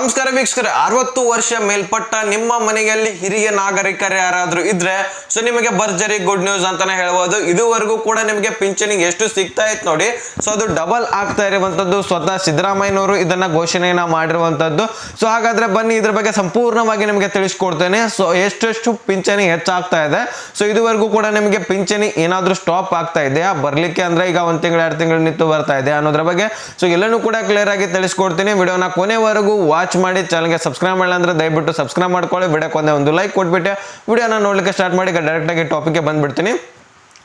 ನಮಸ್ಕಾರ ವೀಕ್ಷಕರೇ, ಅರವತ್ತು ವರ್ಷ ಮೇಲ್ಪಟ್ಟ ನಿಮ್ಮ ಮನೆಯಲ್ಲಿ ಹಿರಿಯ ನಾಗರಿಕರು ಯಾರಾದ್ರೂ ಇದ್ರೆ, ಸೊ ನಿಮಗೆ ಭರ್ಜರಿ ಗುಡ್ ನ್ಯೂಸ್ ಅಂತಾನೆ ಹೇಳ್ಬೋದು. ಇದುವರೆಗೂ ಕೂಡ ನಿಮಗೆ ಪಿಂಚಣಿ ಎಷ್ಟು ಸಿಗ್ತಾ ಇತ್ತು ನೋಡಿ, ಸೊ ಅದು ಡಬಲ್ ಆಗ್ತಾ ಇರುವಂತದ್ದು ಸ್ವತಃ ಸಿದ್ದರಾಮಯ್ಯನವರು ಇದನ್ನ ಘೋಷಣೆಯನ್ನ ಮಾಡಿರುವಂತದ್ದು ಸೊ ಹಾಗಾದ್ರೆ ಬನ್ನಿ, ಇದ್ರ ಬಗ್ಗೆ ಸಂಪೂರ್ಣವಾಗಿ ನಿಮಗೆ ತಿಳಿಸ್ಕೊಡ್ತೇನೆ. ಸೊ ಎಷ್ಟೆಷ್ಟು ಪಿಂಚಣಿ ಹೆಚ್ಚಾಗ್ತಾ ಇದೆ. ಸೊ ಇದುವರೆಗೂ ಕೂಡ ನಿಮಗೆ ಪಿಂಚಣಿ ಏನಾದ್ರೂ ಸ್ಟಾಪ್ ಆಗ್ತಾ ಇದೆಯಾ? ಬರ್ಲಿಕ್ಕೆ ಅಂದ್ರೆ ಈಗ ಒಂದ್ ತಿಂಗಳು, ಎರಡು ತಿಂಗಳು ನಿಂತು ಬರ್ತಾ ಇದೆ ಅನ್ನೋದ್ರ ಬಗ್ಗೆ, ಸೊ ಎಲ್ಲನೂ ಕೂಡ ಕ್ಲಿಯರ್ ಆಗಿ ತಿಳಿಸ್ಕೊಡ್ತೀನಿ. ವಿಡಿಯೋನ ಕೊನೆವರೆಗೂ ವಾಚ್ ಮಾಡಿ ಚಾನಲ್ಗೆ ಸಬ್ಸ್ಕ್ರೈಬ್ ಮಾಡಿಲ್ಲ ಅಂದ್ರೆ ದಯವಿಟ್ಟು ಸಬ್ಸ್ಕ್ರೈಬ್ ಮಾಡ್ಕೊಳ್ಳಿ. ವಿಡಿಯೋಕ್ಕೆ ಒಂದೇ ಲೈಕ್ ಕೊಟ್ಬಿಟ್ಟೆ ವಿಡಿಯೋನ ನೋಡಲಿಕ್ಕೆ ಸ್ಟಾರ್ಟ್ ಮಾಡಿ ಡೈರೆಕ್ಟಾಗಿ ಟಾಪಿಕ್ಗೆ ಬಂದ್ಬಿಡ್ತೀನಿ.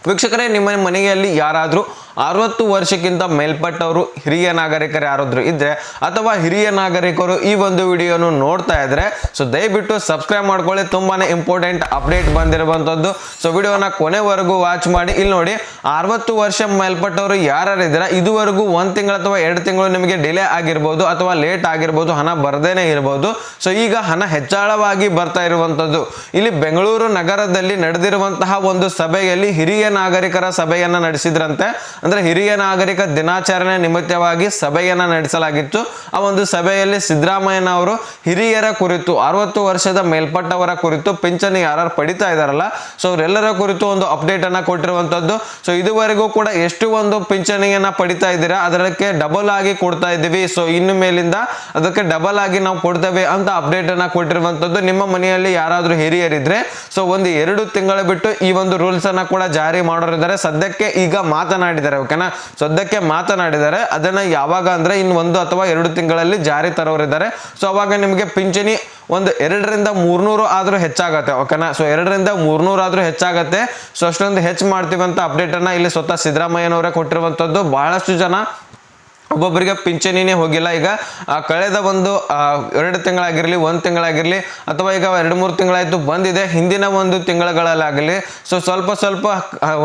ವೀಕ್ಷಕರೇ, ನಿಮ್ಮ ಮನೆಯಲ್ಲಿ ಯಾರಾದರೂ ಅರವತ್ತು ವರ್ಷಕ್ಕಿಂತ ಮೇಲ್ಪಟ್ಟವರು ಹಿರಿಯ ನಾಗರಿಕರು ಯಾರಾದರೂ ಇದ್ದರೆ ಅಥವಾ ಹಿರಿಯ ನಾಗರಿಕರು ಈ ಒಂದು ವಿಡಿಯೋನು ನೋಡ್ತಾ ಇದ್ರೆ ಸೊ ದಯವಿಟ್ಟು ಸಬ್ಸ್ಕ್ರೈಬ್ ಮಾಡ್ಕೊಳ್ಳಿ. ತುಂಬಾ ಇಂಪಾರ್ಟೆಂಟ್ ಅಪ್ಡೇಟ್ ಬಂದಿರುವಂಥದ್ದು. ಸೊ ವಿಡಿಯೋನ ಕೊನೆವರೆಗೂ ವಾಚ್ ಮಾಡಿ. ಇಲ್ಲಿ ನೋಡಿ, ಅರವತ್ತು ವರ್ಷ ಮೇಲ್ಪಟ್ಟವರು ಯಾರ್ಯಾರಿದ್ದೀರಾ, ಇದುವರೆಗೂ ಒಂದು ತಿಂಗಳು ಅಥವಾ ಎರಡು ತಿಂಗಳು ನಿಮಗೆ ಡಿಲೇ ಆಗಿರ್ಬೋದು ಅಥವಾ ಲೇಟ್ ಆಗಿರ್ಬೋದು, ಹಣ ಬರದೇನೆ ಇರ್ಬೋದು. ಸೊ ಈಗ ಹಣ ಹೆಚ್ಚಳವಾಗಿ ಬರ್ತಾ ಇರುವಂಥದ್ದು. ಇಲ್ಲಿ ಬೆಂಗಳೂರು ನಗರದಲ್ಲಿ ನಡೆದಿರುವಂತಹ ಒಂದು ಸಭೆಯಲ್ಲಿ ಹಿರಿಯ ನಾಗರಿಕರ ಸಭೆಯನ್ನ ನಡೆಸಿದ್ರಂತೆ. ಅಂದ್ರೆ ಹಿರಿಯ ನಾಗರಿಕ ದಿನಾಚರಣೆ ನಿಮಿತ್ತವಾಗಿ ಸಭೆಯನ್ನ ನಡೆಸಲಾಗಿತ್ತು. ಆ ಒಂದು ಸಭೆಯಲ್ಲಿ ಸಿದ್ದರಾಮಯ್ಯನ ಅವರು ಹಿರಿಯರ ಕುರಿತು, ಅರವತ್ತು ವರ್ಷದ ಮೇಲ್ಪಟ್ಟವರ ಕುರಿತು ಪಿಂಚಣಿ ಯಾರು ಪಡಿತಾ ಇದಾರಲ್ಲ ಸೊ ಅವರೆಲ್ಲರ ಕುರಿತು ಒಂದು ಅಪ್ಡೇಟ್ ಅನ್ನ ಕೊಟ್ಟಿರುವಂತದ್ದು. ಸೊ ಇದುವರೆಗೂ ಕೂಡ ಎಷ್ಟು ಒಂದು ಪಿಂಚಣಿಯನ್ನ ಪಡಿತಾ ಇದ್ದೀರಾ ಅದಕ್ಕೆ ಡಬಲ್ ಆಗಿ ಕೊಡ್ತಾ ಇದ್ದೀವಿ. ಸೊ ಇನ್ನು ಮೇಲಿಂದ ಅದಕ್ಕೆ ಡಬಲ್ ಆಗಿ ನಾವು ಕೊಡ್ತೇವೆ ಅಂತ ಅಪ್ಡೇಟ್ ಅನ್ನ ಕೊಟ್ಟಿರುವಂತದ್ದು. ನಿಮ್ಮ ಮನೆಯಲ್ಲಿ ಯಾರಾದ್ರೂ ಹಿರಿಯರಿದ್ರೆ, ಸೊ ಒಂದು ಎರಡು ತಿಂಗಳ ಬಿಟ್ಟು ಈ ಒಂದು ರೂಲ್ಸ್ ಅನ್ನ ಕೂಡ ಜಾರಿ ಮಾಡೋರಿದ್ದಾರೆ. ಸದ್ಯಕ್ಕೆ ಈಗ ಮಾತನಾಡಿದ್ದಾರೆ. ಓಕೆನಾ? ಸದ್ಯಕ್ಕೆ ಮಾತನಾಡಿದ್ದಾರೆ. ಅದನ್ನ ಯಾವಾಗ ಅಂದ್ರೆ ಇನ್ನು ಒಂದು ಅಥವಾ ಎರಡು ತಿಂಗಳಲ್ಲಿ ಜಾರಿ ತರೋರಿದ್ದಾರೆ. ಸೊ ಅವಾಗ ನಿಮಗೆ ಪಿಂಚಣಿ ಒಂದು ಎರಡರಿಂದ ಮೂರ್ನೂರು ಆದ್ರೂ ಹೆಚ್ಚಾಗತ್ತೆ. ಓಕೆನಾ? ಸೊ ಎರಡರಿಂದ ಮೂರ್ನೂರು ಆದ್ರೂ ಹೆಚ್ಚಾಗತ್ತೆ. ಸೊ ಅಷ್ಟೊಂದು ಹೆಚ್ಚು ಮಾಡ್ತೀವಿ ಅಪ್ಡೇಟ್ ಅನ್ನ ಇಲ್ಲಿ ಸ್ವತಃ ಸಿದ್ದರಾಮಯ್ಯನವರೇ ಕೊಟ್ಟಿರುವಂತದ್ದು. ಬಹಳಷ್ಟು ಜನ ಒಬ್ಬೊಬ್ಬರಿಗೆ ಪಿಂಚಣಿನೇ ಹೋಗಿಲ್ಲ. ಈಗ ಕಳೆದ ಒಂದು ಎರಡು ತಿಂಗಳಾಗಿರಲಿ, ಒಂದು ತಿಂಗಳಾಗಿರಲಿ, ಅಥವಾ ಈಗ ಎರಡು ಮೂರು ತಿಂಗಳಾಯಿತು ಬಂದಿದೆ. ಹಿಂದಿನ ಒಂದು ತಿಂಗಳುಗಳಲ್ಲಾಗಲಿ, ಸೊ ಸ್ವಲ್ಪ ಸ್ವಲ್ಪ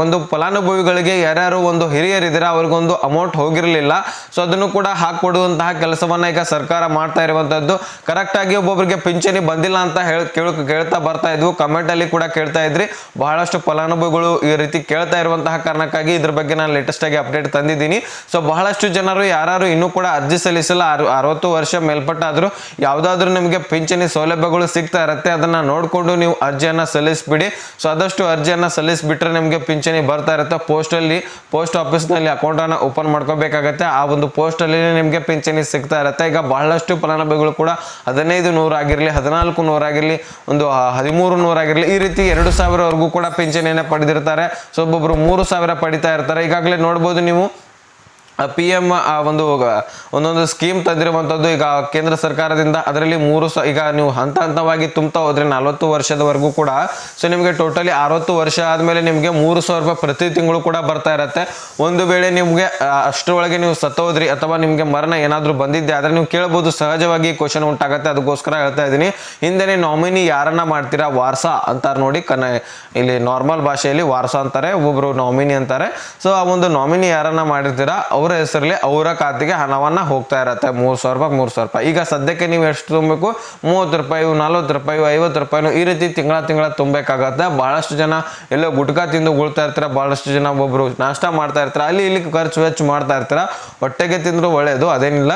ಒಂದು ಫಲಾನುಭವಿಗಳಿಗೆ ಯಾರ್ಯಾರು ಒಂದು ಹಿರಿಯರಿದ್ದೀರಾ, ಅವ್ರಿಗೊಂದು ಅಮೌಂಟ್ ಹೋಗಿರಲಿಲ್ಲ. ಸೊ ಅದನ್ನು ಕೂಡ ಹಾಕ್ಕೊಡುವಂತಹ ಕೆಲಸವನ್ನು ಈಗ ಸರ್ಕಾರ ಮಾಡ್ತಾ ಇರುವಂಥದ್ದು ಕರೆಕ್ಟಾಗಿ ಒಬ್ಬೊಬ್ಬರಿಗೆ ಪಿಂಚಣಿ ಬಂದಿಲ್ಲ ಅಂತ ಹೇಳಿ, ಕೇಳ, ಕೇಳ್ತಾ ಬರ್ತಾ ಇದ್ವು. ಕಮೆಂಟಲ್ಲಿ ಕೂಡ ಕೇಳ್ತಾ ಇದ್ರಿ. ಬಹಳಷ್ಟು ಫಲಾನುಭವಿಗಳು ಈ ರೀತಿ ಕೇಳ್ತಾ ಇರುವಂತಹ ಕಾರಣಕ್ಕಾಗಿ ಇದ್ರ ಬಗ್ಗೆ ನಾನು ಲೇಟೆಸ್ಟಾಗಿ ಅಪ್ಡೇಟ್ ತಂದಿದ್ದೀನಿ. ಸೊ ಬಹಳಷ್ಟು ಜನರು ಯಾರು ಇನ್ನೂ ಕೂಡ ಅರ್ಜಿ ಸಲ್ಲಿಸಲ್ಲ ಅರು ಅರವತ್ತು ವರ್ಷ ಮೇಲ್ಪಟ್ಟಾದರೂ ಯಾವುದಾದ್ರೂ ನಿಮಗೆ ಪಿಂಚಣಿ ಸೌಲಭ್ಯಗಳು ಸಿಗ್ತಾ ಇರುತ್ತೆ, ಅದನ್ನ ನೋಡಿಕೊಂಡು ನೀವು ಅರ್ಜಿಯನ್ನ ಸಲ್ಲಿಸ್ಬಿಡಿ. ಸೊ ಆದಷ್ಟು ಅರ್ಜಿಯನ್ನ ಸಲ್ಲಿಸ್ಬಿಟ್ರೆ ನಿಮಗೆ ಪಿಂಚಣಿ ಬರ್ತಾ ಇರುತ್ತೆ. ಪೋಸ್ಟಲ್ಲಿ ಪೋಸ್ಟ್ ಆಫೀಸ್ನಲ್ಲಿ ಅಕೌಂಟನ್ನು ಓಪನ್ ಮಾಡ್ಕೋಬೇಕಾಗತ್ತೆ. ಆ ಒಂದು ಪೋಸ್ಟಲ್ಲಿ ನಿಮಗೆ ಪಿಂಚಣಿ ಸಿಗ್ತಾ ಇರುತ್ತೆ. ಈಗ ಬಹಳಷ್ಟು ಫಲಾನುಭವಿಗಳು ಕೂಡ ಹದಿನೈದು ನೂರಾಗಿರಲಿ ಹದಿನಾಲ್ಕು ನೂರಾಗಿರಲಿ ಒಂದು ಹದಿಮೂರು ನೂರಾಗಿರಲಿ ಈ ರೀತಿ ಎರಡು ಸಾವಿರವರೆಗೂ ಕೂಡ ಪಿಂಚಣಿಯನ್ನು ಪಡೆದಿರ್ತಾರೆ. ಸೊ ಒಬ್ಬೊಬ್ಬರು ಮೂರು ಸಾವಿರ ಪಡಿತಾ ಇರ್ತಾರೆ. ಈಗಾಗಲೇ ನೋಡ್ಬೋದು ನೀವು ಪಿ ಎಂ ಒಂದು ಒಂದೊಂದು ಸ್ಕೀಮ್ ತಂದಿರುವಂಥದ್ದು ಈಗ ಕೇಂದ್ರ ಸರ್ಕಾರದಿಂದ ಅದರಲ್ಲಿ ಮೂರು ಸ, ಈಗ ನೀವು ಹಂತ ಹಂತವಾಗಿ ತುಂಬ್ತಾ ಹೋದ್ರೆ ನಲವತ್ತು ವರ್ಷದವರೆಗೂ ಕೂಡ ಸೊ ನಿಮಗೆ ಟೋಟಲಿ ಅರವತ್ತು ವರ್ಷ ಆದಮೇಲೆ ನಿಮಗೆ ಮೂರು ಸಾವಿರ ರೂಪಾಯಿ ಪ್ರತಿ ತಿಂಗಳು ಕೂಡ ಬರ್ತಾ ಇರುತ್ತೆ. ಒಂದು ವೇಳೆ ನಿಮಗೆ ಅಷ್ಟರೊಳಗೆ ನೀವು ಸತ್ತೋದ್ರಿ ಅಥವಾ ನಿಮಗೆ ಮರಣ ಏನಾದರೂ ಬಂದಿದ್ದೆ ಆದರೆ ನೀವು ಕೇಳ್ಬೋದು, ಸಹಜವಾಗಿ ಕ್ವಶನ್ ಉಂಟಾಗತ್ತೆ. ಅದಕ್ಕೋಸ್ಕರ ಹೇಳ್ತಾ ಇದ್ದೀನಿ. ಹಿಂದೆ ನಾಮಿನಿ ಯಾರನ್ನ ಮಾಡ್ತೀರಾ? ವಾರಸ ಅಂತಾರೆ ನೋಡಿ ಕನ್ನ ಇಲ್ಲಿ ನಾರ್ಮಲ್ ಭಾಷೆಯಲ್ಲಿ ವಾರಸ ಅಂತಾರೆ ಒಬ್ಬರು ನಾಮಿನಿ ಅಂತಾರೆ. ಸೊ ಆ ಒಂದು ನಾಮಿನಿ ಯಾರನ್ನ ಮಾಡಿರ್ತೀರಾ? ಅವರ ಹೆಸರಲ್ಲಿ ಅವರ ಖಾತೆಗೆ ಹಣವನ್ನು ಹೋಗ್ತಾ ಇರತ್ತೆ. ಮೂರು ಸಾವಿರ ರೂಪಾಯಿ, ಮೂರು ಸಾವಿರ ರೂಪಾಯಿ. ಈಗ ಸದ್ಯಕ್ಕೆ ನೀವು ಎಷ್ಟು ತುಂಬಬೇಕು ಮೂವತ್ತು ರೂಪಾಯಿ, ನಲ್ವತ್ತು ರೂಪಾಯಿ, ಐವತ್ತು ರೂಪಾಯಿನೂ ಈ ರೀತಿ ತಿಂಗಳ ತಿಂಗಳ ತುಂಬಬೇಕಾಗತ್ತೆ. ಭಾಳಷ್ಟು ಜನ ಎಲ್ಲೋ ಗುಟ್ಕಾ ತಿಂದು ಉಳ್ತಾ ಇರ್ತಾರೆ ಭಾಳಷ್ಟು ಜನ ಒಬ್ಬೊಬ್ರು ನಾಷ್ಟ ಮಾಡ್ತಾ ಇರ್ತಾರೆ, ಅಲ್ಲಿ ಇಲ್ಲಿ ಖರ್ಚು ವೆಚ್ಚ ಮಾಡ್ತಾ ಇರ್ತಾರೆ, ಹೊಟ್ಟೆಗೆ ತಿಂದರೂ ಒಳ್ಳೆಯದು ಅದೇನಿಲ್ಲ.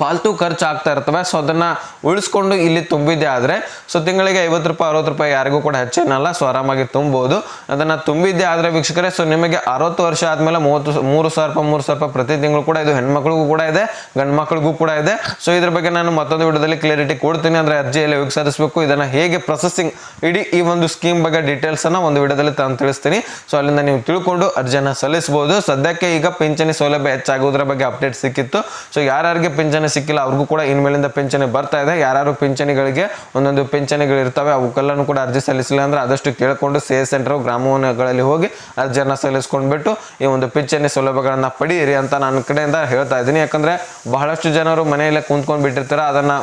ಫಾಲ್ತು ಖರ್ಚು ಆಗ್ತಾ ಇರ್ತವೆ. ಸೊ ಅದನ್ನ ಉಳಿಸ್ಕೊಂಡು ಇಲ್ಲಿ ತುಂಬಿದ್ದೆ ಆದರೆ ಸೊ ತಿಂಗಳಿಗೆ ಐವತ್ತು ರೂಪಾಯಿ, ಅರವತ್ತು ರೂಪಾಯಿ ಯಾರಿಗೂ ಕೂಡ ಹೆಚ್ಚೇನಲ್ಲ. ಸೊ ಆರಾಮಾಗಿ ತುಂಬೋದು. ಅದನ್ನ ತುಂಬಿದ್ದೆ ಆದರೆ ವೀಕ್ಷಕರೇ ಸೊ ನಿಮಗೆ ಅರವತ್ತು ವರ್ಷ ಆದಮೇಲೆ ಮೂವತ್ತು ಮೂರು ಸಾವಿರ ರೂಪಾಯಿ, ಮೂರು ಸಾವಿರ ರೂಪಾಯಿ ಪ್ರತಿ ತಿಂಗಳು ಕೂಡ ಇದು ಹೆಣ್ಮಕ್ಳಿಗೂ ಕೂಡ ಇದೆ ಗಂಡು ಮಕ್ಳಿಗೂ ಕೂಡ ಇದೆ. ಸೊ ಇದ್ರ ಬಗ್ಗೆ ನಾನು ಮತ್ತೊಂದು ವಿಡಿಯೋದಲ್ಲಿ ಕ್ಲಿಯರಿಟಿ ಕೊಡ್ತೀನಿ. ಅಂದರೆ ಅರ್ಜಿಯಲ್ಲಿ ವಿಕ್ಸರಿಸಬೇಕು ಇದನ್ನ ಹೇಗೆ ಪ್ರೊಸೆಸಿಂಗ್ ಇಡೀ ಈ ಒಂದು ಸ್ಕೀಮ್ ಬಗ್ಗೆ ಡೀಟೇಲ್ಸ್ ಅನ್ನ ಒಂದು ವಿಡಿಯೋದಲ್ಲಿ ತಾನು ತಿಳಿಸ್ತೀನಿ. ಸೊ ಅಲ್ಲಿಂದ ನೀವು ತಿಳ್ಕೊಂಡು ಅರ್ಜಿಯನ್ನು ಸಲ್ಲಿಸಬಹುದು ಸದ್ಯಕ್ಕೆ ಈಗ ಪಿಂಚಣಿ ಸೌಲಭ್ಯ ಹೆಚ್ಚಾಗುವುದರ ಬಗ್ಗೆ ಅಪ್ಡೇಟ್ ಸಿಕ್ಕಿತ್ತು. ಸೊ ಯಾರ್ಯಾರಿಗೆ ಪಿಂಚಣಿ ಸಿಕ್ಕಿಲ್ಲ, ಅವ್ರಿಗೂ ಕೂಡ ಇನ್ಮೇಲಿಂದ ಪಿಂಚಣಿ ಬರ್ತಾ ಇದೆ. ಯಾರು ಪಿಂಚಣಿಗಳಿಗೆ ಒಂದೊಂದು ಪಿಂಚಣಿಗಳಿರ್ತವೆ ಅವಕ್ಕೆಲ್ಲನೂ ಕೂಡ ಅರ್ಜಿ ಸಲ್ಲಿಸಿಲ್ಲ ಅಂದ್ರೆ ಆದಷ್ಟು ಕೇಳಿಕೊಂಡು ಸೇ ಸೆಂಟರ್, ಗ್ರಾಮಗಳಲ್ಲಿ ಹೋಗಿ ಅರ್ಜಿಯನ್ನು ಸಲ್ಲಿಸ್ಕೊಂಡ್ಬಿಟ್ಟು ಈ ಒಂದು ಪಿಂಚಣಿ ಸೌಲಭ್ಯಗಳನ್ನ ಪಡೀರಿ ಅಂತ ನನ್ನ ಕಡೆಯಿಂದ ಹೇಳ್ತಾ ಇದ್ದೀನಿ. ಯಾಕಂದ್ರೆ ಬಹಳಷ್ಟು ಜನರು ಮನೆಯಲ್ಲೇ ಕುಂತ್ಕೊಂಡು ಬಿಟ್ಟಿರ್ತಾರೆ ಅದನ್ನ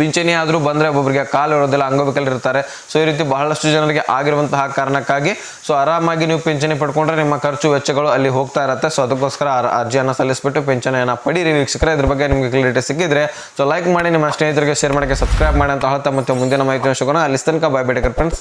ಪಿಂಚಣಿ ಆದರೂ ಬಂದರೆ ಒಬ್ಬೊಬ್ಬರಿಗೆ ಕಾಲು ಇರೋದಿಲ್ಲ ಅಂಗವಿಕಲರು ಇರ್ತಾರೆ ಸೊ ಈ ರೀತಿ ಬಹಳಷ್ಟು ಜನರಿಗೆ ಆಗಿರುವಂತಹ ಕಾರಣಕ್ಕಾಗಿ ಸೊ ಆರಾಮಾಗಿ ನೀವು ಪಿಂಚಣಿ ಪಡ್ಕೊಂಡ್ರೆ ನಿಮ್ಮ ಖರ್ಚು ವೆಚ್ಚಗಳು ಅಲ್ಲಿ ಹೋಗ್ತಾ ಇರುತ್ತೆ. ಸೊ ಅದಕ್ಕೋಸ್ಕರ ಅರ್- ಅರ್ಜಿಯನ್ನು ಸಲ್ಲಿಸ್ಬಿಟ್ಟು ಪಿಂಚಣಿಯನ್ನು ಪಡೀರಿ ವೀಕ್ಷಕರೇ. ಇದ್ರ ಬಗ್ಗೆ ನಿಮಗೆ ಕ್ಲಿಯರಿಟಿ ಸಿಕ್ಕಿದ್ರೆ ಸೊ ಲೈಕ್ ಮಾಡಿ, ನಿಮ್ಮ ಸ್ನೇಹಿತರಿಗೆ ಶೇರ್ ಮಾಡೋಕ್ಕೆ ಸಬ್ಸ್ಕ್ರೈಬ್ ಮಾಡಿ ಅಂತ ಹೇಳ್ತಾ ಮತ್ತೆ ಮುಂದಿನ ಮಾಹಿತಿ ಸಿಗೋಣ ಅಲ್ಲಿ ತನಕ ಬಾಯ್ ಬೇಡಿಕರ್ ಫ್ರೆಂಡ್ಸ್